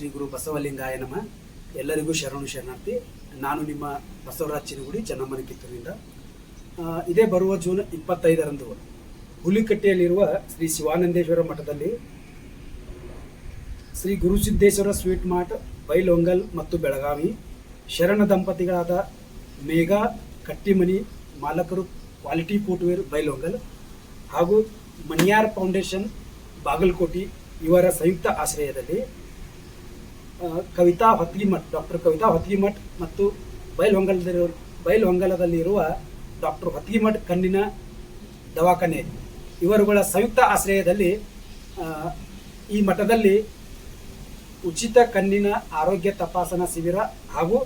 ಶ್ರೀ ಗುರು ಬಸವಲಿಂಗಾಯ ನಮ. ಎಲ್ಲರಿಗೂ ಶರಣು ಶರಣಾರ್ಥಿ. ನಾನು ನಿಮ್ಮ ಬಸವರಾಜ್ ಚಿನಗುಡಿ, ಚೆನ್ನಮ್ಮನ ಕಿತ್ತೂರಿನಿಂದ ಇದೇ ಬರುವ ಜೂನ್ ಇಪ್ಪತ್ತೈದರಂದು ಹುಲಿಕಟ್ಟೆಯಲ್ಲಿರುವ ಶ್ರೀ ಶಿವಾನಂದೇಶ್ವರ ಮಠದಲ್ಲಿ ಶ್ರೀ ಗುರುಸಿದ್ದೇಶ್ವರ ಸ್ವೀಟ್ ಮಾರ್ಟ್, ಬೈಲೊಂಗಲ್ ಮತ್ತು ಬೆಳಗಾವಿ ಶರಣ ದಂಪತಿಗಳಾದ ಮೇಘಾ, ಕಟ್ಟಿಮನಿ, ಮಾಲಕರು, ಕ್ವಾಲಿಟಿ ಫುಟ್ವೇರ್, ಬೈಲೊಂಗಲ್ ಹಾಗೂ ಮನ್ಯಾರ್ ಫೌಂಡೇಶನ್, ಬಾಗಲಕೋಟೆ ಇವರ ಸಂಯುಕ್ತ ಆಶ್ರಯದಲ್ಲಿ ಕವಿತಾ ಹೊತ್ಗಿಮಠ್, ಡಾಕ್ಟರ್ ಕವಿತಾ ಹೊತ್ಗಿಮಠ್ ಮತ್ತು ಬೈಲ್ಹೊಂಗಲದಲ್ಲಿರುವ ಬೈಲ್ಹೊಂಗಲದಲ್ಲಿರುವ ಡಾಕ್ಟರ್ ಹೊತ್ಗಿಮಠ್ ಕಣ್ಣಿನ ದವಾಖಾನೆ. ಇವರುಗಳ ಸಂಯುಕ್ತ ಆಶ್ರಯದಲ್ಲಿ ಈ ಮಠದಲ್ಲಿ ಉಚಿತ ಕಣ್ಣಿನ ಆರೋಗ್ಯ ತಪಾಸಣಾ ಶಿಬಿರ ಹಾಗೂ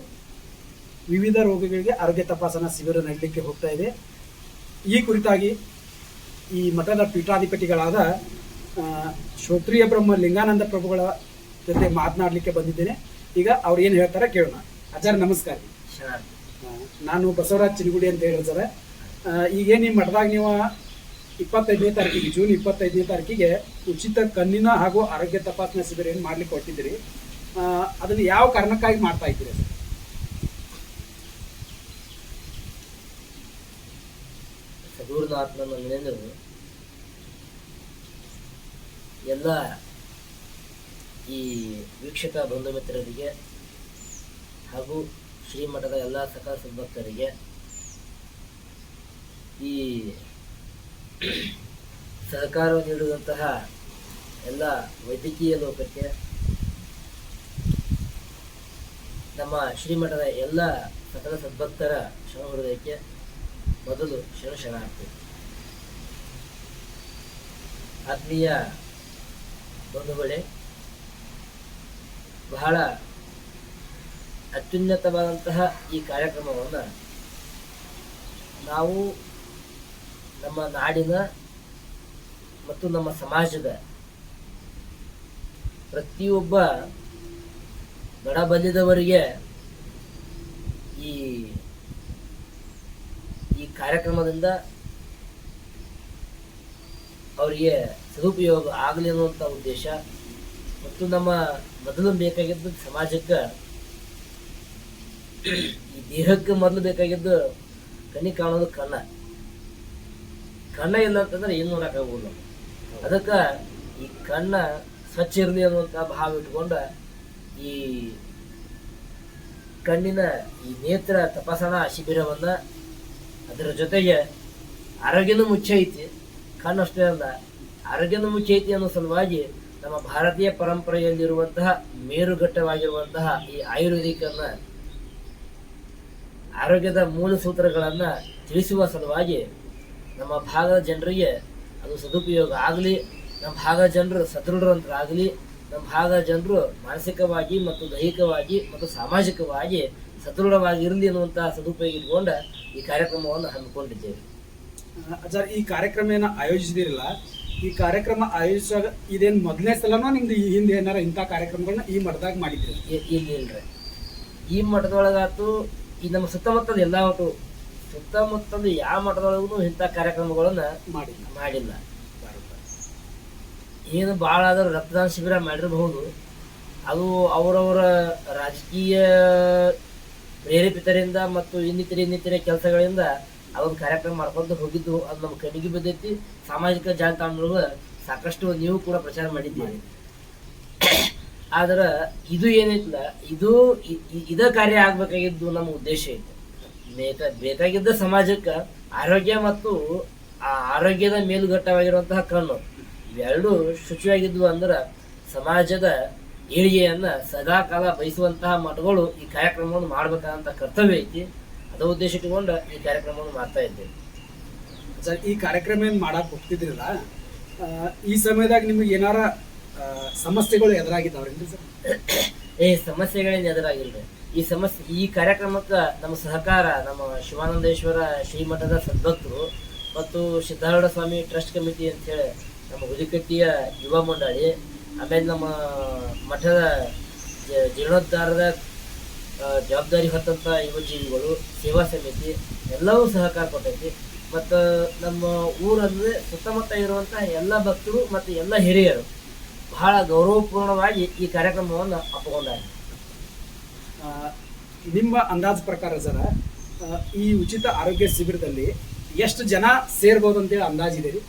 ವಿವಿಧ ರೋಗಗಳಿಗೆ ಆರೋಗ್ಯ ತಪಾಸಣಾ ಶಿಬಿರ ನಡಲಿಕ್ಕೆ ಹೋಗ್ತಾ ಇದೆ. ಈ ಕುರಿತಾಗಿ ಈ ಮಠದ ಪೀಠಾಧಿಪತಿಗಳಾದ ಶ್ರೋತ್ರಿಯ ಬ್ರಹ್ಮ ಲಿಂಗಾನಂದ ಪ್ರಭುಗಳ ಜೊತೆ ಮಾತನಾಡಲಿಕ್ಕೆ ಬಂದಿದ್ದೇನೆ. ಈಗ ಅವ್ರು ಏನು ಹೇಳ್ತಾರೆ ಕೇಳೋಣ. ಆಚಾರ್ಯ ನಮಸ್ಕಾರ. ನಾನು ಬಸವರಾಜ್ ಚಿನಗುಡಿ ಅಂತ ಹೇಳಿ ಸರ್. ಈಗೇನು ನಿಮ್ಮ ಮಠದಾಗ ನೀವು ಇಪ್ಪತ್ತೈದನೇ ತಾರೀಕಿಗೆ ಜೂನ್ ಇಪ್ಪತ್ತೈದನೇ ತಾರೀಕಿಗೆ ಉಚಿತ ಕಣ್ಣಿನ ಹಾಗೂ ಆರೋಗ್ಯ ತಪಾಸಣಾ ಶಿಬಿರ ಏನು ಮಾಡ್ಲಿಕ್ಕೆ ಕೊಟ್ಟಿದ್ದೀರಿ ಅದನ್ನು ಯಾವ ಕಾರಣಕ್ಕಾಗಿ ಮಾಡ್ತಾ ಇದ್ದೀರಿ? ಸರ್ ಸದೂರ್ನಾಥ್ ಎಲ್ಲ ಈ ವೀಕ್ಷಕ ಬಂಧು ಮಿತ್ರರಿಗೆ ಹಾಗೂ ಶ್ರೀಮಠದ ಎಲ್ಲ ಸಕಲ ಸದ್ಭಕ್ತರಿಗೆ ಈ ಸಹಕಾರ ನೀಡುವಂತಹ ಎಲ್ಲ ವೈದ್ಯಕೀಯ ಲೋಕಕ್ಕೆ ನಮ್ಮ ಶ್ರೀಮಠದ ಎಲ್ಲ ಸಕಲ ಸದ್ಭಕ್ತರ ಶರಣಹೃದಯಕ್ಕೆ ಮೊದಲು ಶರಣ ಶರಣಾರ್ಥಿ ಆತ್ಮೀಯ ಬಂಧುಗಳೇ ಬಹಳ ಅತ್ಯುನ್ನತವಾದಂತಹ ಈ ಕಾರ್ಯಕ್ರಮವನ್ನು ನಾವು ನಮ್ಮ ನಾಡಿನ ಮತ್ತು ನಮ್ಮ ಸಮಾಜದ ಪ್ರತಿಯೊಬ್ಬ ಬಡಬಲ್ಲಿದವರಿಗೆ ಈ ಈ ಕಾರ್ಯಕ್ರಮದಿಂದ ಅವರಿಗೆ ಸದುಪಯೋಗ ಆಗಲಿ ಅನ್ನುವಂಥ ಉದ್ದೇಶ ಮತ್ತು ನಮ್ಮ ಮೊದಲು ಬೇಕಾಗಿದ್ದು ಸಮಾಜಕ್ಕೆ ಈ ದೇಹಕ್ಕೆ ಮೊದಲು ಬೇಕಾಗಿದ್ದು ಕಣ್ಣಿಗೆ ಕಾಣೋದು ಕಣ್ಣ. ಕಣ್ಣ ಇಲ್ಲ ಅಂತಂದ್ರೆ ಏನು ನೋಡಕ್ಕಾಗೋಲ್ಲ ಅದಕ್ಕೆ ಈ ಕಣ್ಣ ಸ್ವಚ್ಛ ಇರಲಿ ಅನ್ನುವಂಥ ಭಾವ ಇಟ್ಕೊಂಡು ಈ ಕಣ್ಣಿನ ಈ ನೇತ್ರ ತಪಾಸಣಾ ಶಿಬಿರವನ್ನ ಅದರ ಜೊತೆಗೆ ಆರೋಗ್ಯನೂ ಮುಚ್ಚೈತಿ ಕಣ್ಣಷ್ಟೇ ಅಲ್ಲ, ಆರೋಗ್ಯನೂ ಮುಚ್ಚೈತಿ ಅನ್ನೋ ಸಲುವಾಗಿ ನಮ್ಮ ಭಾರತೀಯ ಪರಂಪರೆಯಲ್ಲಿರುವಂತಹ ಮೇರುಘಟ್ಟವಾಗಿರುವಂತಹ ಈ ಆಯುರ್ವೇದಿಕನ್ನ ಆರೋಗ್ಯದ ಮೂಲ ಸೂತ್ರಗಳನ್ನ ತಿಳಿಸುವ ಸಲುವಾಗಿ ನಮ್ಮ ಭಾಗದ ಜನರಿಗೆ ಅದು ಸದುಪಯೋಗ ಆಗಲಿ, ನಮ್ಮ ಭಾಗದ ಜನರು ಸದೃಢರಂತರಾಗಲಿ ನಮ್ಮ ಭಾಗದ ಜನರು ಮಾನಸಿಕವಾಗಿ ಮತ್ತು ದೈಹಿಕವಾಗಿ ಮತ್ತು ಸಾಮಾಜಿಕವಾಗಿ ಸದೃಢವಾಗಿರಲಿ ಅನ್ನುವಂತಹ ಸದುಪಯೋಗ ಇಟ್ಕೊಂಡ ಈ ಕಾರ್ಯಕ್ರಮವನ್ನು ಹಮ್ಮಿಕೊಂಡಿದ್ದೇವೆ. ಸರ್ ಈ ಕಾರ್ಯಕ್ರಮ ಆಯೋಜಿಸಿದಿರಲ್ಲ? ಈ ಕಾರ್ಯಕ್ರಮ ಆಯೋಜಿಸುವಾಗ ಇದೇನು ಮೊದಲನೇ ಸಲನೋ ನಿಮ್ದು ಈ ಹಿಂದೆ ಏನಾರ ಇಂಥ ಕಾರ್ಯಕ್ರಮಗಳನ್ನ ಈ ಮಠದಾಗ ಮಾಡಿದ್ರಿ? ಇಲ್ರಿ ಈ ಮಠದೊಳಗಾತು ಈ ನಮ್ಮ ಸುತ್ತಮುತ್ತದ ಎಲ್ಲ ಒಟ್ಟು ಸುತ್ತಮುತ್ತದ ಯಾವ ಮಠದೊಳಗೂ ಇಂಥ ಕಾರ್ಯಕ್ರಮಗಳನ್ನ ಮಾಡಿಲ್ಲ. ಮಾಡಿಲ್ಲ. ಏನು ಭಾಳ ಆದ್ರೆ ರಕ್ತದಾನ ಶಿಬಿರ ಮಾಡಿರಬಹುದು. ಅದು ಅವರವರ ರಾಜಕೀಯ ಪ್ರೇರೇಪಿತರಿಂದ ಮತ್ತು ಇನ್ನಿತರ ಇನ್ನಿತರ ಕೆಲಸಗಳಿಂದ ಅದೊಂದು ಕಾರ್ಯಕ್ರಮ ಮಾಡ್ಕೊಂತ ಹೋಗಿದ್ದು, ಅದು ನಮ್ಮ ಕಣ್ಣಿಗೆ ಬಿದ್ದೈತಿ ಸಾಮಾಜಿಕ ಜಾಲತಾಣಗಳು ಸಾಕಷ್ಟು ನೀವು ಕೂಡ ಪ್ರಚಾರ ಮಾಡಿದ್ದೀರಿ. ಆದ್ರೆ ಇದು ಏನೈತಿಲ್ಲ ಇದು ಇದ ಕಾರ್ಯ ಆಗ್ಬೇಕಾಗಿದ್ದು ನಮ್ಮ ಉದ್ದೇಶ ಐತೆ. ಬೇಕ, ಬೇಕಾಗಿದ್ದ ಸಮಾಜಕ್ಕೆ ಆರೋಗ್ಯ ಮತ್ತು ಆ ಆರೋಗ್ಯದ ಮೇಲುಗಟ್ಟವಾಗಿರುವಂತಹ ಕಣ್ಣು, ಇವೆರಡೂ ಶುಚಿಯಾಗಿದ್ವು ಅಂದ್ರೆ ಸಮಾಜದ ಏಳಿಗೆಯನ್ನ ಸದಾ ಕಾಲ ಬಯಸುವಂತಹ ಮಠಗಳು ಈ ಕಾರ್ಯಕ್ರಮವನ್ನು ಮಾಡ್ಬೇಕಾದಂತ ಕರ್ತವ್ಯ ಐತಿ. ಅದ ಉದ್ದೇಶ ಇಟ್ಟುಕೊಂಡು ಈ ಕಾರ್ಯಕ್ರಮವನ್ನು ಮಾಡ್ತಾ ಇದ್ದೇವೆ. ಸರ್ ಈ ಕಾರ್ಯಕ್ರಮ ಏನು ಮಾಡಕ್ಕೆ ಹೋಗ್ತಿದ್ರಲ್ಲ? ಈ ಸಮಯದಾಗ ನಿಮಗೆ ಏನಾರ ಸಮಸ್ಯೆಗಳು ಎದುರಾಗಿದ್ದಾವ್ರಿ ಸರ್? ಏ ಸಮಸ್ಯೆಗಳೇನು ಎದುರಾಗಿಲ್ಲ ಈ ಸಮಸ್ಯೆ ಈ ಕಾರ್ಯಕ್ರಮಕ್ಕೆ ನಮ್ಮ ಸಹಕಾರ ನಮ್ಮ ಶಿವಾನಂದೇಶ್ವರ ಶ್ರೀಮಠದ ಸದ್ಭಕ್ತರು ಮತ್ತು ಸಿದ್ಧಾರೂಢ ಸ್ವಾಮಿ ಟ್ರಸ್ಟ್ ಕಮಿಟಿ ಅಂತೇಳಿ ನಮ್ಮ ಹುಲಿಕಟ್ಟಿಯ ಯುವ ಮಂಡಳಿ ಆಮೇಲೆ ನಮ್ಮ ಮಠದ ಜೀರ್ಣೋದ್ಧಾರದ ಜವಾಬ್ದಾರಿ ಹೊತ್ತಂಥ ಯುವಜೀವಿಗಳು ಸೇವಾ ಸಮಿತಿ ಎಲ್ಲವೂ ಸಹಕಾರ ಕೊಟ್ಟೈತಿ. ಮತ್ತು ನಮ್ಮ ಊರಂದರೆ ಸುತ್ತಮುತ್ತ ಇರುವಂಥ ಎಲ್ಲ ಭಕ್ತರು ಮತ್ತು ಎಲ್ಲ ಹಿರಿಯರು ಬಹಳ ಗೌರವಪೂರ್ಣವಾಗಿ ಈ ಕಾರ್ಯಕ್ರಮವನ್ನು ಅಪ್ಪಗೊಂಡಾರೆ ಆ, ನಿಮ್ಮ ಅಂದಾಜು ಪ್ರಕಾರ ಸರ ಈ ಉಚಿತ ಆರೋಗ್ಯ ಶಿಬಿರದಲ್ಲಿ ಎಷ್ಟು ಜನ ಸೇರ್ಬೋದು ಅಂತೇಳಿ ಅಂದಾಜಿದೆ ರೀ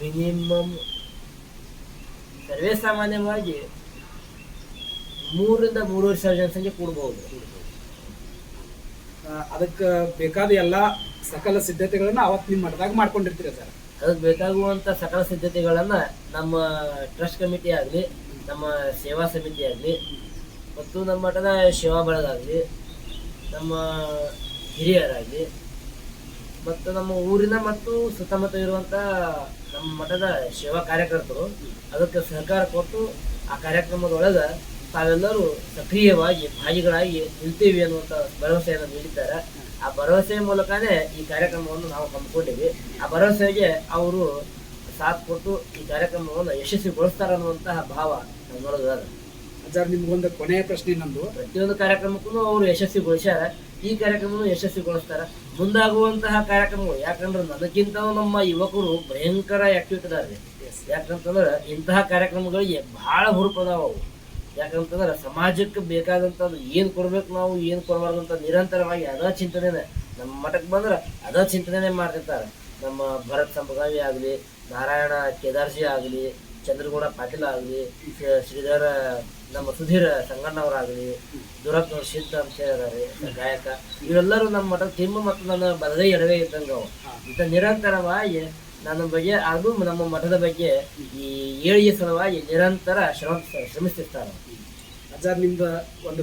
ಮಿನಿಮಮ್ ಸರ್ವೇ ಸಾಮಾನ್ಯವಾಗಿ ಮೂರರಿಂದ ಮೂರು ಸಾವಿರ ಜನಸಂಖ್ಯೆ ಕೂಡಬಹುದು ಅದಕ್ಕೆ ಬೇಕಾದ ಎಲ್ಲ ಸಕಲ ಸಿದ್ಧತೆಗಳನ್ನ ಅವತ್ತು ನಿಮ್ಮ ಮಠದಾಗ ಮಾಡ್ಕೊಂಡಿರ್ತೀರ ಸರ್? ಅದಕ್ಕೆ ಬೇಕಾಗುವಂತ ಸಕಲ ಸಿದ್ಧತೆಗಳನ್ನ ನಮ್ಮ ಟ್ರಸ್ಟ್ ಕಮಿಟಿ ಆಗಲಿ ನಮ್ಮ ಸೇವಾ ಸಮಿತಿ ಆಗಲಿ ಮತ್ತು ನಮ್ಮ ಮಠದ ಸೇವಾ ಬಳಗಾಗಲಿ ನಮ್ಮ ಹಿರಿಯರಾಗಲಿ ಮತ್ತು ನಮ್ಮ ಊರಿನ ಮತ್ತು ಸುತ್ತಮುತ್ತ ಇರುವಂತ ನಮ್ಮ ಮಠದ ಸೇವಾ ಕಾರ್ಯಕರ್ತರು ಅದಕ್ಕೆ ಸಹಕಾರ ಕೊಟ್ಟು ಆ ಕಾರ್ಯಕ್ರಮದೊಳಗೆ ತಾವೆಲ್ಲರೂ ಸಕ್ರಿಯವಾಗಿ ಭಾಗಿಗಳಾಗಿ ನಿಲ್ತೀವಿ ಅನ್ನುವಂಥ ಭರವಸೆಯನ್ನು ನೀಡಿದ್ದಾರೆ. ಆ ಭರವಸೆಯ ಮೂಲಕನೇ ಈ ಕಾರ್ಯಕ್ರಮವನ್ನು ನಾವು ಹಮ್ಮಿಕೊಂಡಿವಿ ಆ ಭರವಸೆಗೆ ಅವರು ಸಾಥ್ ಕೊಟ್ಟು ಈ ಕಾರ್ಯಕ್ರಮವನ್ನು ಯಶಸ್ವಿಗೊಳಿಸ್ತಾರೆ ಅನ್ನುವಂತಹ ಭಾವ ನಮ್ಮೊಳಗೆ ಅದ. ಸರ್ ನಿಮ್ಗೊಂದು ಕೊನೆಯ ಪ್ರಶ್ನೆ ನಂದು ಪ್ರತಿಯೊಂದು ಕಾರ್ಯಕ್ರಮಕ್ಕೂ ಅವರು ಯಶಸ್ವಿಗೊಳಿಸ್ಯಾರ. ಈ ಕಾರ್ಯಕ್ರಮವನ್ನು ಯಶಸ್ವಿಗೊಳಿಸ್ತಾರೆ. ಮುಂದಾಗುವಂತಹ ಕಾರ್ಯಕ್ರಮಗಳು ಯಾಕಂದ್ರೆ ನನಗಿಂತ ನಮ್ಮ ಯುವಕರು ಭಯಂಕರ ಆಕ್ಟಿವಿಟಿ ಇದಾರೆ ಯಾಕಂತಂದ್ರೆ ಇಂತಹ ಕಾರ್ಯಕ್ರಮಗಳಿಗೆ ಬಹಳ ಹುರುಪದಾವ ಅವು. ಯಾಕಂತಂದ್ರೆ ಸಮಾಜಕ್ಕೆ ಬೇಕಾದಂಥದ್ದು ಏನು ಕೊಡ್ಬೇಕು ನಾವು, ಏನು ಕೊಡಬಾರ್ದು ಅಂತ ನಿರಂತರವಾಗಿ ಅದ ಚಿಂತನೆನೆ. ನಮ್ಮ ಮಠಕ್ಕೆ ಬಂದ್ರೆ ಅದ ಚಿಂತನೆನೆ ಮಾಡ್ತಿರ್ತಾರೆ. ನಮ್ಮ ಭರತ್ ಸಂಭಗಾವಿ ಆಗಲಿ, ನಾರಾಯಣ ಕೇದಾರ್ಜಿ ಆಗಲಿ, ಚಂದ್ರಗೌಡ ಪಾಟೀಲ್ ಆಗಲಿ ಶ್ರೀಧರ, ನಮ್ಮ ಸುಧೀರ್ ಸಂಗಣ್ಣವರಾಗಲಿ, ದುರಗ್ನ ಸಿದ್ಧ ಅಂತ ಹೇಳಿದಾರೆ ಗಾಯಕ. ಇವೆಲ್ಲರೂ ನಮ್ಮ ಮಠದ ತಿಮ್ಮ ಮತ್ತು ನನ್ನ ಬಲಗೈ ಎಡಗೈ ಇದ್ದಂಗೆ ಅವು. ಇಂಥ ನಿರಂತರವಾಗಿ ನನ್ನ ಬಗ್ಗೆ ಹಾಗೂ ನಮ್ಮ ಮಠದ ಬಗ್ಗೆ ಈ ಏಳಿಗೆ ಸಲುವಾಗಿ ನಿರಂತರ ಶ್ರಮ ಶ್ರಮಿಸ್ತಿರ್ತಾರೆ. ಅಜ್ಜಾರ್ ನಿಮ್ದು ಒಂದು